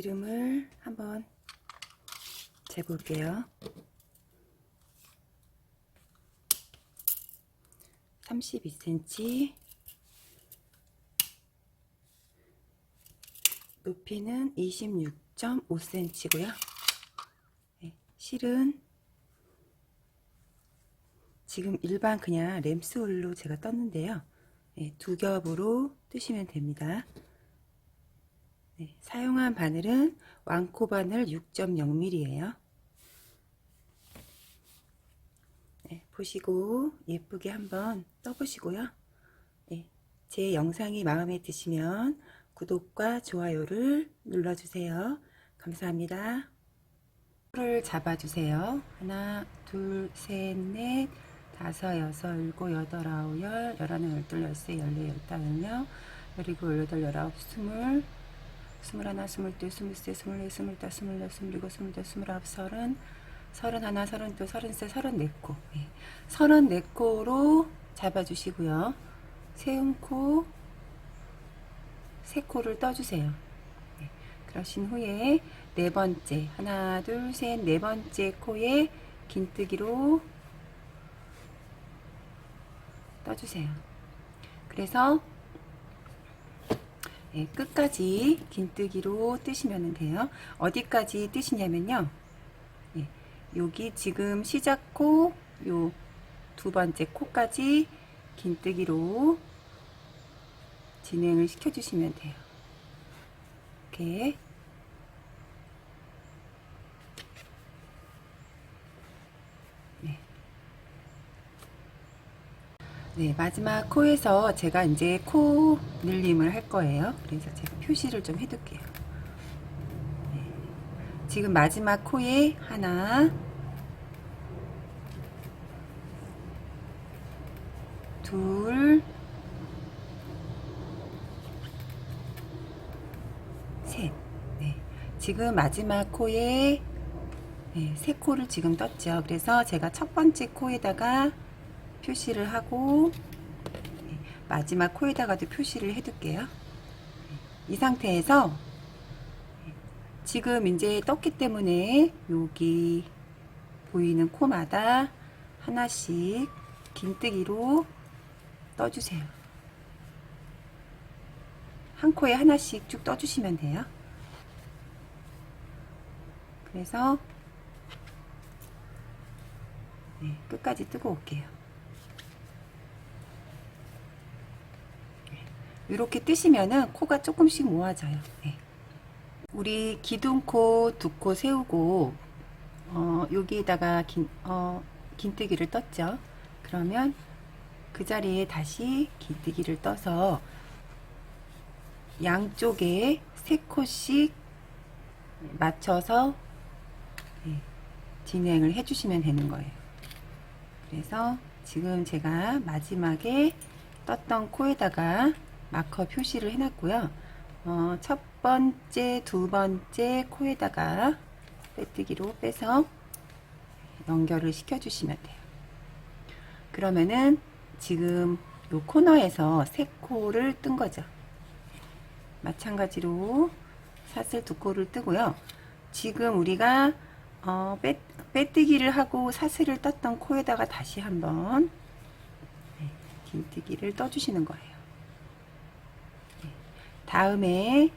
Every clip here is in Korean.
기름을 한번 재볼게요. 32cm 높이는 26.5cm고요. 네, 실은 지금 일반 그냥 램스홀로 제가 떴는데요. 네, 두 겹으로 뜨시면 됩니다. 네, 사용한 바늘은 왕코 바늘 6.0mm예요. 네, 보시고 예쁘게 한번 떠보시고요. 네, 제 영상이 마음에 드시면 구독과 좋아요를 눌러주세요. 감사합니다. 를 잡아주세요. 하나, 둘, 셋, 넷, 다섯, 여섯, 일곱, 여덟, 아홉, 열, 열하나, 열둘, 열세, 열네, 열다, 열여, 열이고, 열여덟, 열아홉, 스물, 스물하나, 스물둘, 스물셋, 스물넷, 스물다, 스물여섯, 스물일곱, 스물여덟, 스물아홉, 서른, 서른하나, 서른둘, 서른셋, 서른네 코. 예. 서른네 코로 잡아주시고요. 세운 코, 세 코를 떠주세요. 네. 그러신 후에 네 번째, 하나, 둘, 셋, 네 번째 코에 긴뜨기로 떠주세요. 그래서 예, 끝까지 긴뜨기로 뜨시면 돼요. 어디까지 뜨시냐면요. 예, 여기 지금 시작 코, 요 두 번째 코까지 긴뜨기로 진행을 시켜주시면 돼요. 이렇게 네, 마지막 코에서 제가 이제 코 늘림을 할 거예요. 그래서 제가 표시를 좀 해둘게요. 네. 지금 마지막 코에 하나, 둘, 셋. 네. 지금 마지막 코에 네, 세 코를 지금 떴죠. 그래서 제가 첫 번째 코에다가 표시를 하고 네, 마지막 코에다가도 표시를 해둘게요. 네, 이 상태에서 네, 지금 이제 떴기 때문에 여기 보이는 코마다 하나씩 긴뜨기로 떠주세요. 한 코에 하나씩 쭉 떠주시면 돼요. 그래서 네, 끝까지 뜨고 올게요. 이렇게 뜨시면은 코가 조금씩 모아져요. 네. 우리 기둥코 두 코 세우고 어, 여기에다가 긴, 어, 긴뜨기를 떴죠. 그러면 그 자리에 다시 긴뜨기를 떠서 양쪽에 세 코씩 맞춰서 네, 진행을 해주시면 되는 거예요. 그래서 지금 제가 마지막에 떴던 코에다가 마커 표시를 해놨고요. 어, 첫 번째, 두 번째 코에다가 빼뜨기로 빼서 연결을 시켜주시면 돼요. 그러면은 지금 요 코너에서 세 코를 뜬 거죠. 마찬가지로 사슬 두 코를 뜨고요. 지금 우리가 어, 빼, 빼뜨기를 하고 사슬을 떴던 코에다가 다시 한번 네, 긴뜨기를 떠주시는 거예요. 네, 다음에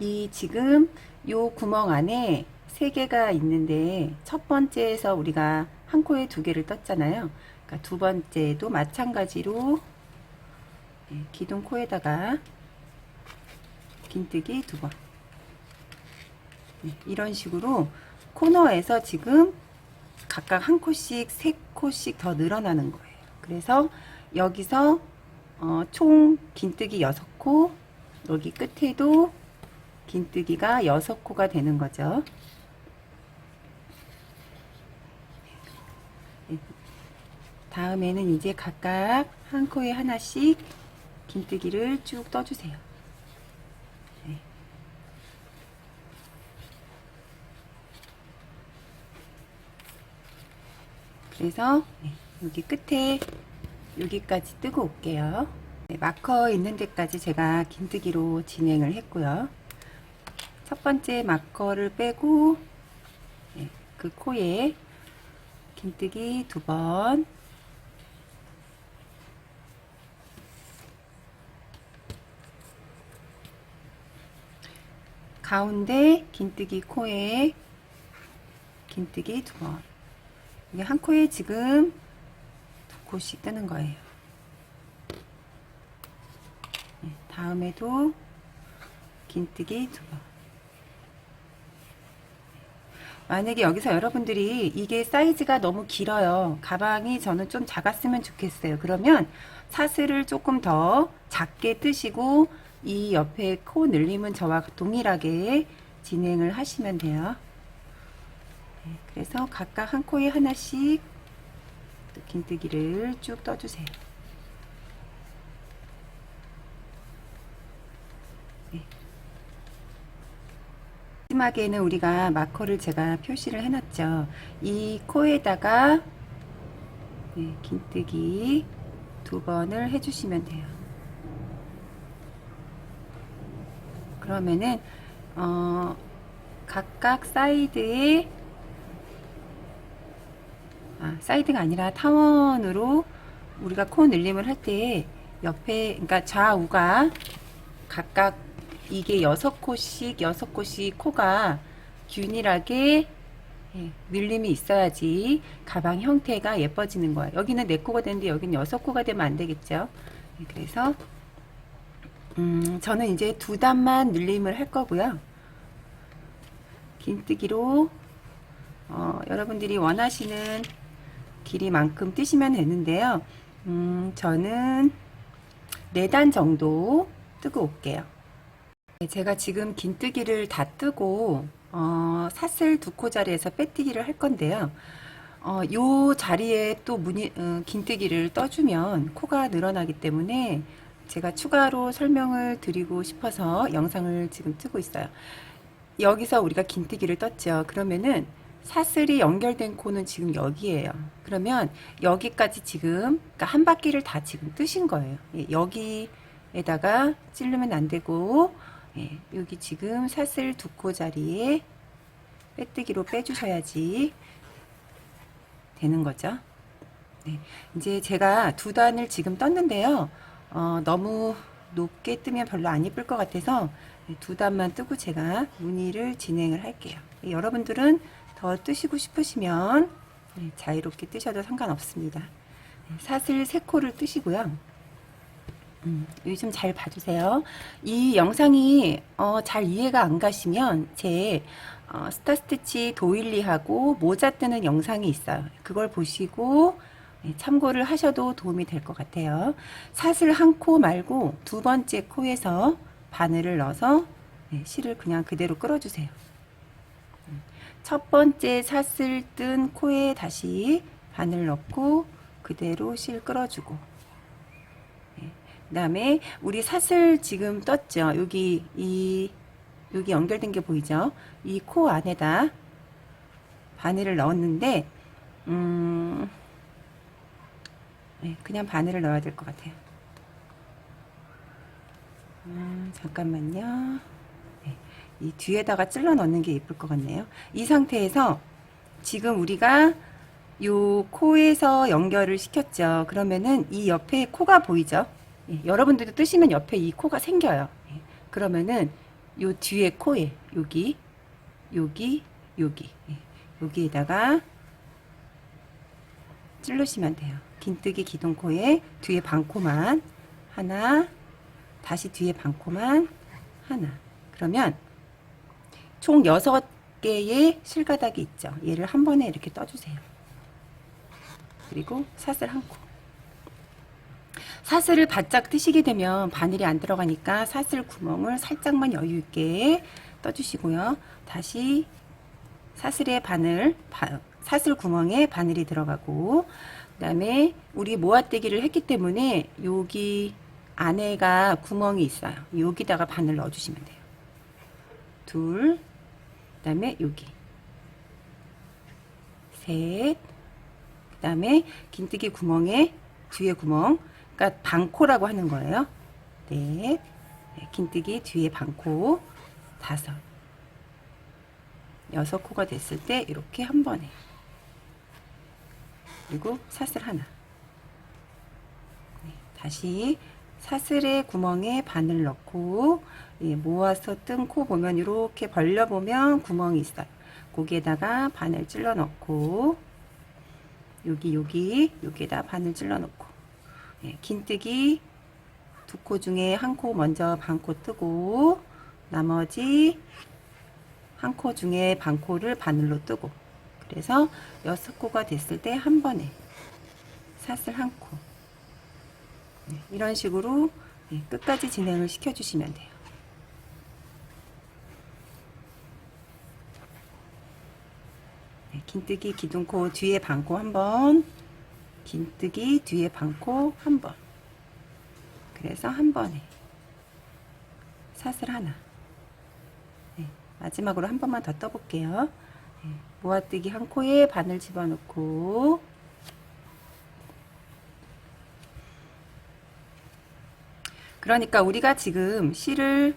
이 지금 요 구멍 안에 세 개가 있는데 첫 번째에서 우리가 한 코에 두 개를 떴잖아요. 그러니까 두 번째도 마찬가지로 네, 기둥 코에다가 긴뜨기 두 번. 네, 이런 식으로 코너에서 지금 각각 한 코씩 세 코씩 더 늘어나는 거예요. 그래서 여기서 어, 총 긴뜨기 6코 여기 끝에도 긴뜨기가 6코가 되는 거죠. 네. 다음에는 이제 각각 한 코에 하나씩 긴뜨기를 쭉 떠주세요. 네. 그래서 네, 여기 끝에 여기까지 뜨고 올게요. 네, 마커 있는 데까지 제가 긴뜨기로 진행을 했고요. 첫 번째 마커를 빼고 네, 그 코에 긴뜨기 두 번, 가운데 긴뜨기 코에 긴뜨기 두 번. 한 코에 지금 두 코씩 뜨는 거예요. 네, 다음에도 긴뜨기 두 번. 만약에 여기서 여러분들이 이게 사이즈가 너무 길어요. 가방이 저는 좀 작았으면 좋겠어요. 그러면 사슬을 조금 더 작게 뜨시고 이 옆에 코 늘림은 저와 동일하게 진행을 하시면 돼요. 네, 그래서 각각 한 코에 하나씩 또 긴뜨기를 쭉 떠주세요. 네. 마지막에는 우리가 마커를 제가 표시를 해놨죠. 이 코에다가 네, 긴뜨기 두 번을 해주시면 돼요. 그러면은 어, 각각 사이드에 아, 사이드가 아니라 타원으로 우리가 코 늘림을 할 때 옆에 그러니까 좌우가 각각 이게 여섯 코씩 여섯 코씩 코가 균일하게 예, 늘림이 있어야지 가방 형태가 예뻐지는 거야. 여기는 네 코가 되는데 여기는 여섯 코가 되면 안 되겠죠. 예, 그래서 음, 저는 이제 두 단만 늘림을 할 거고요. 긴뜨기로 어, 여러분들이 원하시는 길이만큼 뜨시면 되는데요. 음, 저는 네단 정도 뜨고 올게요. 네, 제가 지금 긴뜨기를 다 뜨고 어, 사슬 두 코 자리에서 빼뜨기를 할 건데요. 어, 요 자리에 또 무늬, 어, 긴뜨기를 떠주면 코가 늘어나기 때문에 제가 추가로 설명을 드리고 싶어서 영상을 지금 뜨고 있어요. 여기서 우리가 긴뜨기를 떴죠. 그러면은 사슬이 연결된 코는 지금 여기에요. 그러면 여기까지 지금 그러니까 한 바퀴를 다 지금 뜨신 거예요. 예, 여기에다가 찌르면 안 되고 예, 여기 지금 사슬 두 코 자리에 빼뜨기로 빼주셔야지 되는 거죠. 네, 이제 제가 두 단을 지금 떴는데요. 어, 너무 높게 뜨면 별로 안 이쁠 것 같아서 두 단만 뜨고 제가 무늬를 진행을 할게요. 네, 여러분들은 더 뜨시고 싶으시면 네, 자유롭게 뜨셔도 상관없습니다. 네, 사슬 세 코를 뜨시고요. 음, 요즘 잘 봐주세요. 이 영상이 어, 잘 이해가 안 가시면 제 어, 스타스티치 도일리하고 모자 뜨는 영상이 있어요. 그걸 보시고 네, 참고를 하셔도 도움이 될 것 같아요. 사슬 한 코 말고 두 번째 코에서 바늘을 넣어서 네, 실을 그냥 그대로 끌어주세요. 음, 첫 번째 사슬 뜬 코에 다시 바늘 넣고 그대로 실 끌어주고 네, 그 다음에 우리 사슬 지금 떴죠. 여기 이 여기 연결된 게 보이죠? 이 코 안에다 바늘을 넣었는데 음, 네, 그냥 바늘을 넣어야 될 것 같아요. 음, 잠깐만요. 네, 이 뒤에다가 찔러 넣는 게 예쁠 것 같네요. 이 상태에서 지금 우리가 요 코에서 연결을 시켰죠. 그러면은 이 옆에 코가 보이죠? 예, 여러분들도 뜨시면 옆에 이 코가 생겨요. 예, 그러면은 요 뒤에 코에 여기 여기 여기 예, 여기에다가 찔르시면 돼요. 긴뜨기 기둥코에 뒤에 반코만 하나 다시 뒤에 반코만 하나 그러면 총 6개의 실가닥이 있죠. 얘를 한 번에 이렇게 떠주세요. 그리고 사슬 한 코. 사슬을 바짝 뜨시게 되면 바늘이 안 들어가니까 사슬 구멍을 살짝만 여유 있게 떠주시고요. 다시 사슬의 바늘, 바, 사슬 구멍에 바늘이 들어가고 그 다음에 우리 모아떼기를 했기 때문에 여기 안에가 구멍이 있어요. 여기다가 바늘 넣어주시면 돼요. 둘, 그 다음에 여기 셋, 그 다음에 긴뜨기 구멍에 뒤에 구멍, 그러니까 반코라고 하는 거예요. 넷, 네, 긴뜨기 뒤에 반코, 다섯. 여섯 코가 됐을 때 이렇게 한 번에. 그리고 사슬 하나. 네, 다시 사슬의 구멍에 바늘 넣고 예, 모아서 뜬코 보면 이렇게 벌려보면 구멍이 있어요. 거기에다가 바늘 찔러 넣고 여기 여기 여기에다 바늘 찔러 넣고 예, 긴뜨기 두 코 중에 한 코 먼저 반코 뜨고 나머지 한 코 중에 반코를 바늘로 뜨고 그래서 여섯 코가 됐을 때 한 번에 사슬 한 코. 네, 이런 식으로 네, 끝까지 진행을 시켜주시면 돼요. 긴뜨기 기둥코 뒤에 반코 한 번, 긴뜨기 뒤에 반코 한 번. 그래서 한 번에 사슬 하나. 네, 마지막으로 한 번만 더 떠볼게요. 네, 모아뜨기 한 코에 바늘 집어넣고 그러니까 우리가 지금 실을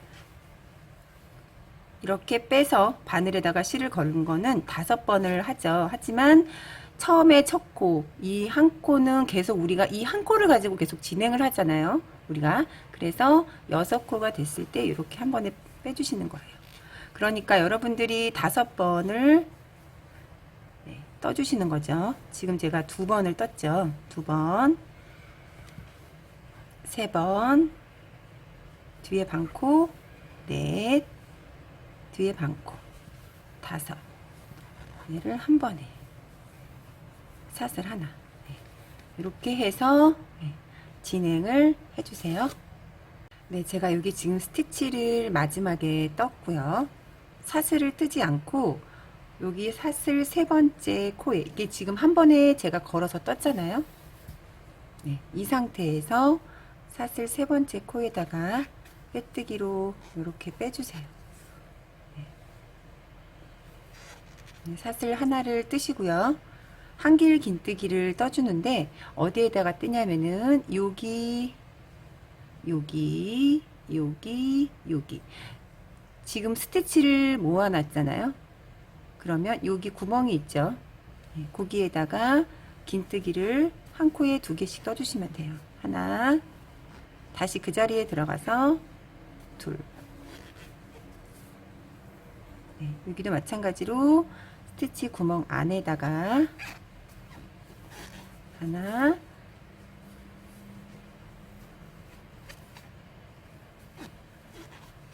이렇게 빼서 바늘에다가 실을 걸은 거는 다섯 번을 하죠. 하지만 처음에 첫 코, 이 한 코는 계속 우리가 이 한 코를 가지고 계속 진행을 하잖아요. 우리가. 그래서 여섯 코가 됐을 때 이렇게 한 번에 빼주시는 거예요. 그러니까 여러분들이 다섯 번을 네, 떠주시는 거죠. 지금 제가 두 번을 떴죠. 두 번, 세 번, 뒤에 반코, 넷, 뒤에 반코, 다섯. 얘를 한 번에 사슬 하나. 네. 이렇게 해서 네, 진행을 해주세요. 네, 제가 여기 지금 스티치를 마지막에 떴고요. 사슬을 뜨지 않고 여기 사슬 세 번째 코에 이게 지금 한 번에 제가 걸어서 떴잖아요. 네, 이 상태에서 사슬 세 번째 코에다가 빼뜨기로 이렇게 빼주세요. 네. 네, 사슬 하나를 뜨시고요. 한길 긴뜨기를 떠주는데 어디에다가 뜨냐면은 여기 여기 여기 여기 지금 스티치를 모아놨잖아요. 그러면 여기 구멍이 있죠. 네, 거기에다가 긴뜨기를 한 코에 두 개씩 떠주시면 돼요. 하나, 다시 그 자리에 들어가서 둘. 네, 여기도 마찬가지로 스티치 구멍 안에다가 하나,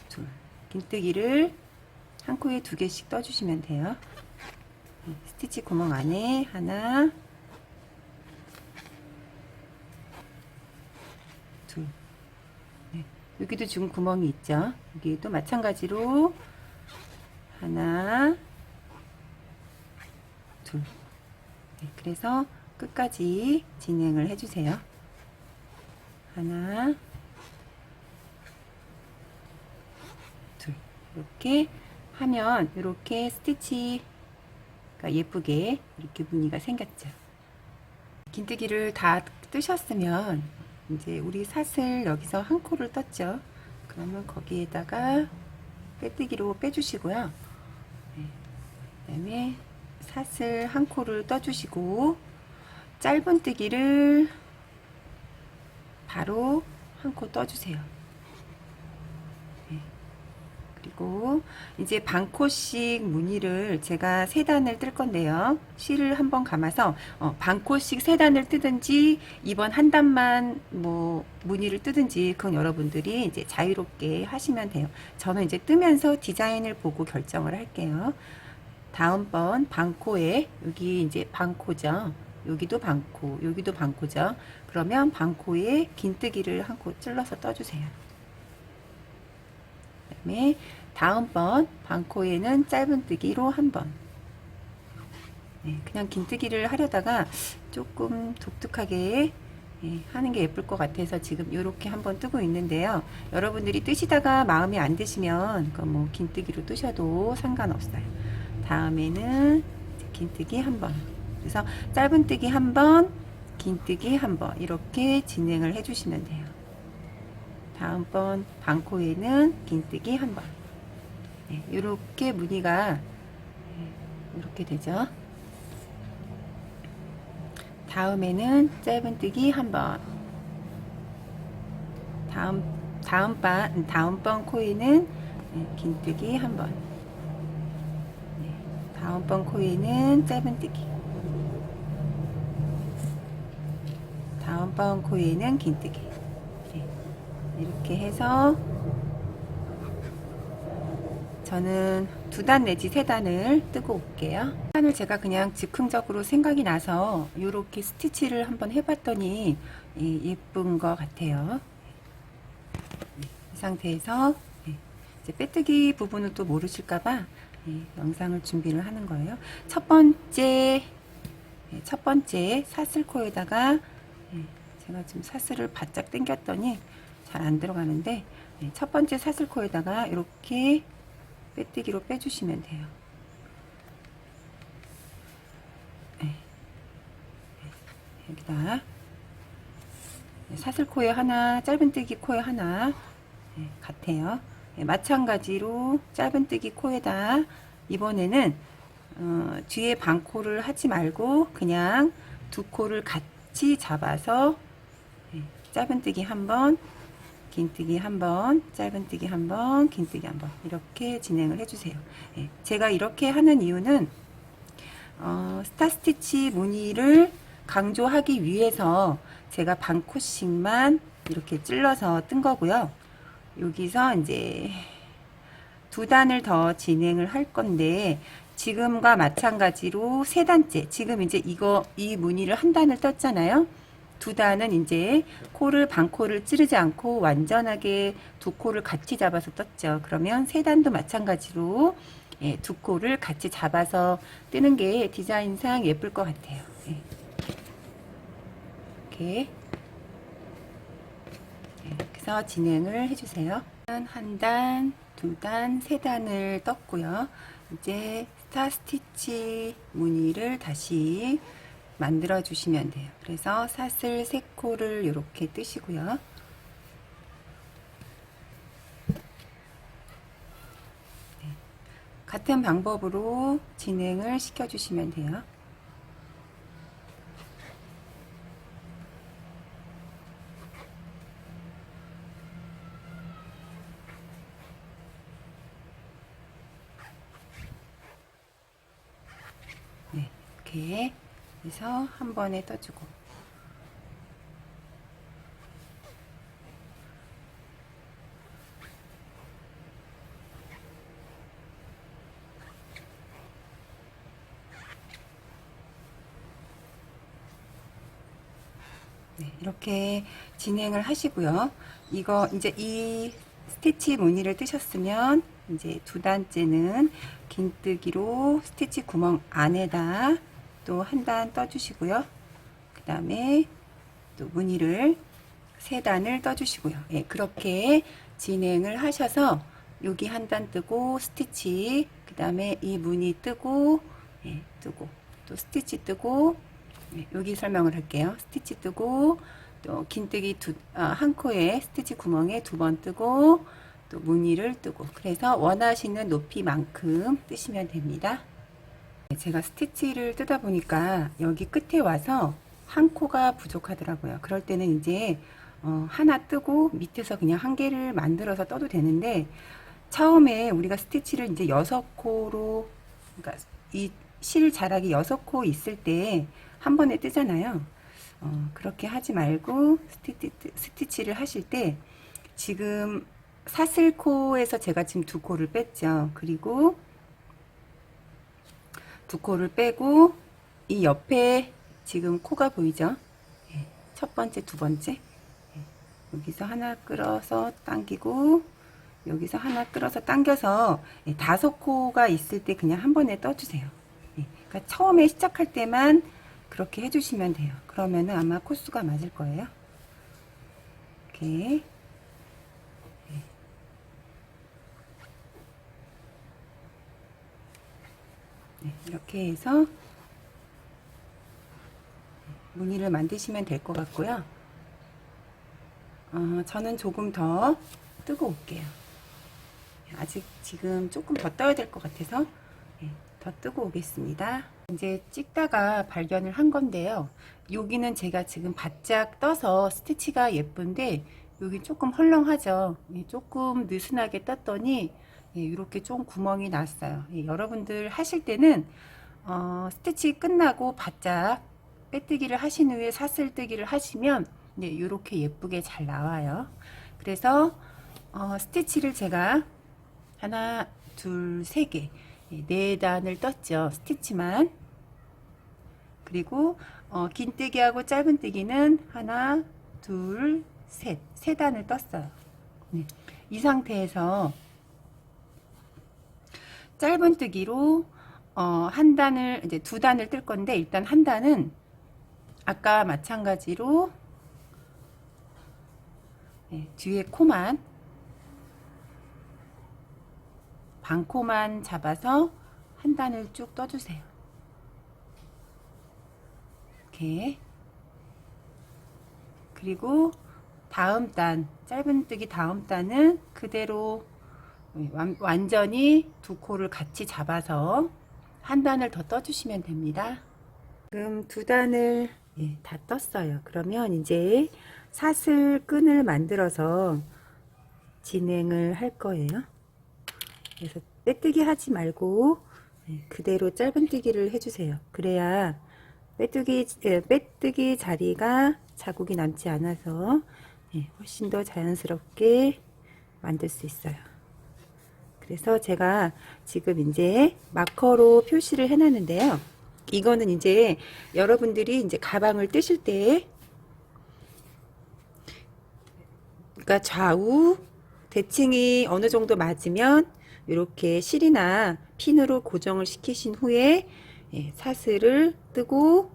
둘. 긴뜨기를 한 코에 두 개씩 떠주시면 돼요. 네, 스티치 구멍 안에 하나, 둘. 네, 여기도 지금 구멍이 있죠. 여기도 마찬가지로 하나, 둘. 네, 그래서 끝까지 진행을 해주세요. 하나, 둘. 이렇게 하면 이렇게 스티치가 예쁘게 이렇게 무늬가 생겼죠. 긴뜨기를 다 뜨셨으면 이제 우리 사슬 여기서 한 코를 떴죠. 그러면 거기에다가 빼뜨기로 빼주시고요. 네. 그다음에 사슬 한 코를 떠주시고 짧은 뜨기를 바로 한 코 떠주세요. 네. 그리고 이제 반 코씩 무늬를 제가 세 단을 뜰 건데요. 실을 한번 감아서 어, 반 코씩 세 단을 뜨든지 이번 한 단만 뭐 무늬를 뜨든지 그건 여러분들이 이제 자유롭게 하시면 돼요. 저는 이제 뜨면서 디자인을 보고 결정을 할게요. 다음번 반코에 여기 이제 반코죠. 여기도 반코, 여기도 반코죠. 그러면 반코에 긴뜨기를 한 코 찔러서 떠주세요. 그 다음에 다음번 반코에는 짧은뜨기로 한 번. 네, 그냥 긴뜨기를 하려다가 조금 독특하게 예, 하는 게 예쁠 것 같아서 지금 이렇게 한번 뜨고 있는데요. 여러분들이 뜨시다가 마음에 안 드시면 그뭐 긴뜨기로 뜨셔도 상관없어요. 다음에는 긴뜨기 한 번. 그래서 짧은뜨기 한 번, 긴뜨기 한 번. 이렇게 진행을 해주시면 돼요. 다음번 반코에는 긴뜨기 한 번. 네, 이렇게 무늬가 이렇게 되죠. 다음에는 짧은뜨기 한 번. 다음 다음 번 다음 번 코에는 네, 긴뜨기 한 번. 네, 다음번 코에는 짧은뜨기. 다음번 코에는 긴뜨기. 네, 이렇게 해서 저는 두 단 내지 세 단을 뜨고 올게요. 단을 제가 그냥 즉흥적으로 생각이 나서 이렇게 스티치를 한번 해봤더니 예, 예쁜 것 같아요. 네, 이 상태에서 예, 이제 빼뜨기 부분을 또 모르실까봐 예, 영상을 준비를 하는 거예요. 첫 번째 예, 첫 번째 사슬코에다가 예, 제가 지금 사슬을 바짝 당겼더니 잘 안 들어가는데 예, 첫 번째 사슬코에다가 이렇게 빼뜨기로 빼주시면 돼요. 네. 네, 여기다 네, 사슬 코에 하나, 짧은 뜨기 코에 하나 네, 같아요. 네, 마찬가지로 짧은뜨기 코에다 이번에는 어, 뒤에 반코를 하지 말고 그냥 두 코를 같이 잡아서 네, 짧은뜨기 한번 긴뜨기 한 번, 짧은뜨기 한 번, 긴뜨기 한번 이렇게 진행을 해주세요. 예, 제가 이렇게 하는 이유는 어, 스타스티치 무늬를 강조하기 위해서 제가 반코씩만 이렇게 찔러서 뜬 거고요. 여기서 이제 두 단을 더 진행을 할 건데 지금과 마찬가지로 세 단째 지금 이제 이거 이 무늬를 한 단을 떴잖아요. 두 단은 이제 코를 반코를 찌르지 않고 완전하게 두 코를 같이 잡아서 떴죠. 그러면 세 단도 마찬가지로 예, 두 코를 같이 잡아서 뜨는 게 디자인상 예쁠 것 같아요. 예. 이렇게 예, 그래서 진행을 해주세요. 한 단, 두 단, 세 단을 떴고요. 이제 스타 스티치 무늬를 다시 만들어 주시면 돼요. 그래서 사슬 세 코를 이렇게 뜨시고요. 네. 같은 방법으로 진행을 시켜 주시면 돼요. 네, 이렇게 해서 한 번에 떠주고 네, 이렇게 진행을 하시고요. 이거 이제 이 스티치 무늬를 뜨셨으면 이제 두 단째는 긴뜨기로 스티치 구멍 안에다 또 한 단 떠주시고요. 그 다음에 또 무늬를 세 단을 떠주시고요. 예, 그렇게 진행을 하셔서 여기 한 단 뜨고 스티치 그 다음에 이 무늬 뜨고 예, 뜨고 또 스티치 뜨고 예, 여기 설명을 할게요. 스티치 뜨고 또 긴뜨기 두, 아, 한 코에 스티치 구멍에 두 번 뜨고 또 무늬를 뜨고 그래서 원하시는 높이만큼 뜨시면 됩니다. 네, 제가 스티치를 뜨다 보니까 여기 끝에 와서 한 코가 부족하더라고요. 그럴 때는 이제 어, 하나 뜨고 밑에서 그냥 한 개를 만들어서 떠도 되는데 처음에 우리가 스티치를 이제 여섯 코로 그러니까 이 실 자락이 여섯 코 있을 때 한 번에 뜨잖아요. 어, 그렇게 하지 말고 스티치, 스티치를 하실 때 지금 사슬코에서 제가 지금 두 코를 뺐죠. 그리고 두 코를 빼고 이 옆에 지금 코가 보이죠? 예, 첫 번째, 두 번째. 예, 여기서 하나 끌어서 당기고 여기서 하나 끌어서 당겨서 예, 다섯 코가 있을 때 그냥 한 번에 떠주세요. 예, 그러니까 처음에 시작할 때만 그렇게 해주시면 돼요. 그러면은 아마 코수가 맞을 거예요. 이렇게 네, 이렇게 해서 무늬를 만드시면 될 것 같고요. 어, 저는 조금 더 뜨고 올게요. 아직 지금 조금 더 떠야 될 것 같아서 예, 더 뜨고 오겠습니다. 이제 찍다가 발견을 한 건데요. 여기는 제가 지금 바짝 떠서 스티치가 예쁜데 여기 조금 헐렁하죠. 예, 조금 느슨하게 떴더니 예, 이렇게 좀 구멍이 났어요. 예, 여러분들 하실 때는 어, 스티치 끝나고 바짝 빼뜨기를 하신 후에 사슬뜨기를 하시면 네, 이렇게 예쁘게 잘 나와요. 그래서 어, 스티치를 제가 하나, 둘, 세 개, 예, 네 단을 떴죠. 스티치만. 그리고 어, 긴뜨기하고 짧은뜨기는 하나, 둘, 셋, 세 단을 떴어요. 네. 이 상태에서 짧은뜨기로 어, 한 단을 이제 두 단을 뜰 건데 일단 한 단은 아까 마찬가지로 네, 뒤에 코만 반코만 잡아서 한 단을 쭉 떠주세요. 이렇게 그리고 다음 단 짧은뜨기 다음 단은 그대로 완, 완전히 두 코를 같이 잡아서 한 단을 더 떠주시면 됩니다. 지금 두 단을 예, 다 떴어요. 그러면 이제 사슬 끈을 만들어서 진행을 할 거예요. 그래서 빼뜨기 하지 말고 예, 그대로 짧은뜨기를 해주세요. 그래야 빼뜨기 예, 빼뜨기 자리가 자국이 남지 않아서 예, 훨씬 더 자연스럽게 만들 수 있어요. 그래서 제가 지금 이제 마커로 표시를 해놨는데요. 이거는 이제 여러분들이 이제 가방을 뜨실 때, 그러니까 좌우 대칭이 어느 정도 맞으면 이렇게 실이나 핀으로 고정을 시키신 후에 예, 사슬을 뜨고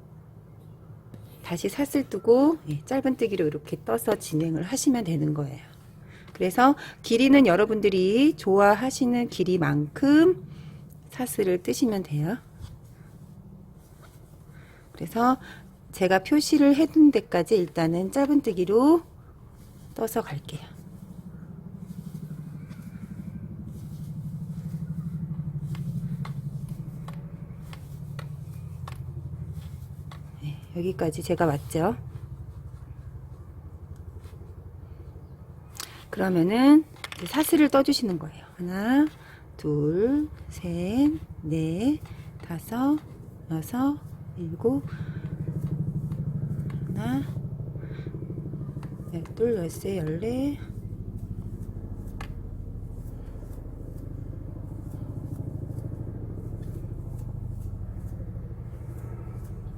다시 사슬 뜨고 예, 짧은뜨기로 이렇게 떠서 진행을 하시면 되는 거예요. 그래서 길이는 여러분들이 좋아하시는 길이만큼 사슬을 뜨시면 돼요. 그래서 제가 표시를 해둔 데까지 일단은 짧은뜨기로 떠서 갈게요. 네, 여기까지 제가 왔죠. 그러면은 사슬을 떠주시는 거예요. 하나, 둘, 셋, 넷, 다섯, 여섯, 일곱, 하나, 열둘, 열세, 열네,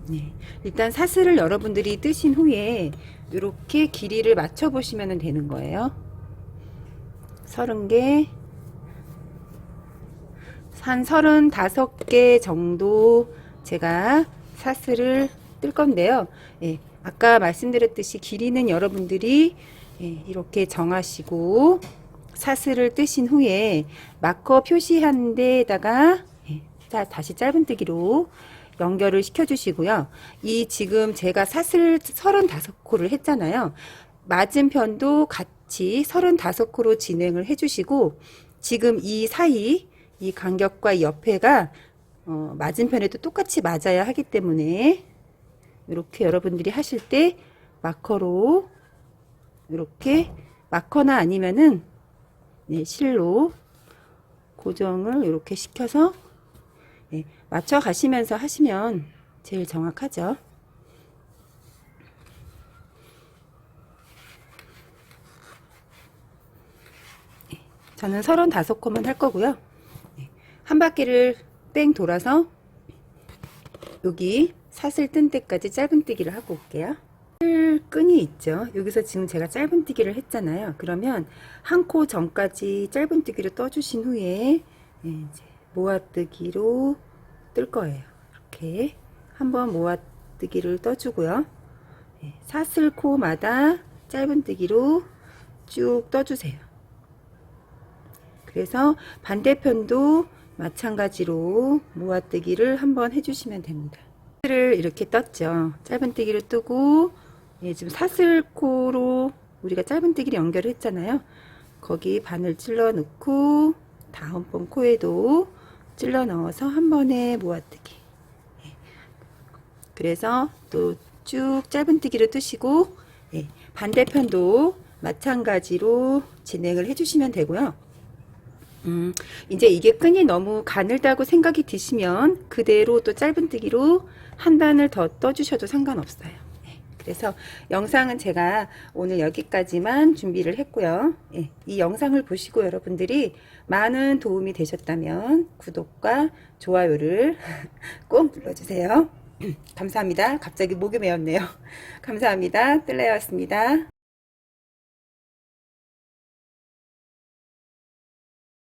네. 일단 사슬을 여러분들이 뜨신 후에 이렇게 길이를 맞춰 보시면 되는 거예요. 서른 개, 한 서른다섯 개 정도 제가 사슬을 뜰 건데요. 예, 아까 말씀드렸듯이 길이는 여러분들이 예, 이렇게 정하시고 사슬을 뜨신 후에 마커 표시한 데에다가 예, 자, 다시 짧은뜨기로 연결을 시켜주시고요. 이 지금 제가 사슬 35코를 했잖아요. 맞은편도 같 이 35코로 진행을 해주시고 지금 이 사이 이 간격과 이 옆에가 어, 맞은편에도 똑같이 맞아야 하기 때문에 이렇게 여러분들이 하실 때 마커로 이렇게 마커나 아니면은 네, 실로 고정을 이렇게 시켜서 네, 맞춰 가시면서 하시면 제일 정확하죠. 저는 35코만 할 거고요. 네, 한 바퀴를 뺑 돌아서 여기 사슬 뜬 데까지 짧은뜨기를 하고 올게요. 끈이 있죠. 여기서 지금 제가 짧은뜨기를 했잖아요. 그러면 한 코 전까지 짧은뜨기로 떠주신 후에 이제 모아뜨기로 뜰 거예요. 이렇게 한번 모아뜨기를 떠주고요. 사슬 코마다 짧은뜨기로 쭉 떠주세요. 그래서 반대편도 마찬가지로 모아뜨기를 한번 해주시면 됩니다. 사슬을 이렇게 떴죠. 짧은뜨기로 뜨고 예, 지금 사슬코로 우리가 짧은뜨기를 연결을 했잖아요. 거기 바늘 찔러 넣고 다음번 코에도 찔러 넣어서 한 번에 모아뜨기. 예. 그래서 또 쭉 짧은뜨기로 뜨시고 예, 반대편도 마찬가지로 진행을 해주시면 되고요. 음, 이제 이게 끈이 너무 가늘다고 생각이 드시면 그대로 또 짧은뜨기로 한 단을 더 떠주셔도 상관없어요. 예, 그래서 영상은 제가 오늘 여기까지만 준비를 했고요. 예, 이 영상을 보시고 여러분들이 많은 도움이 되셨다면 구독과 좋아요를 꼭 눌러주세요. 감사합니다. 갑자기 목이 메었네요. 감사합니다. 뜰레였습니다.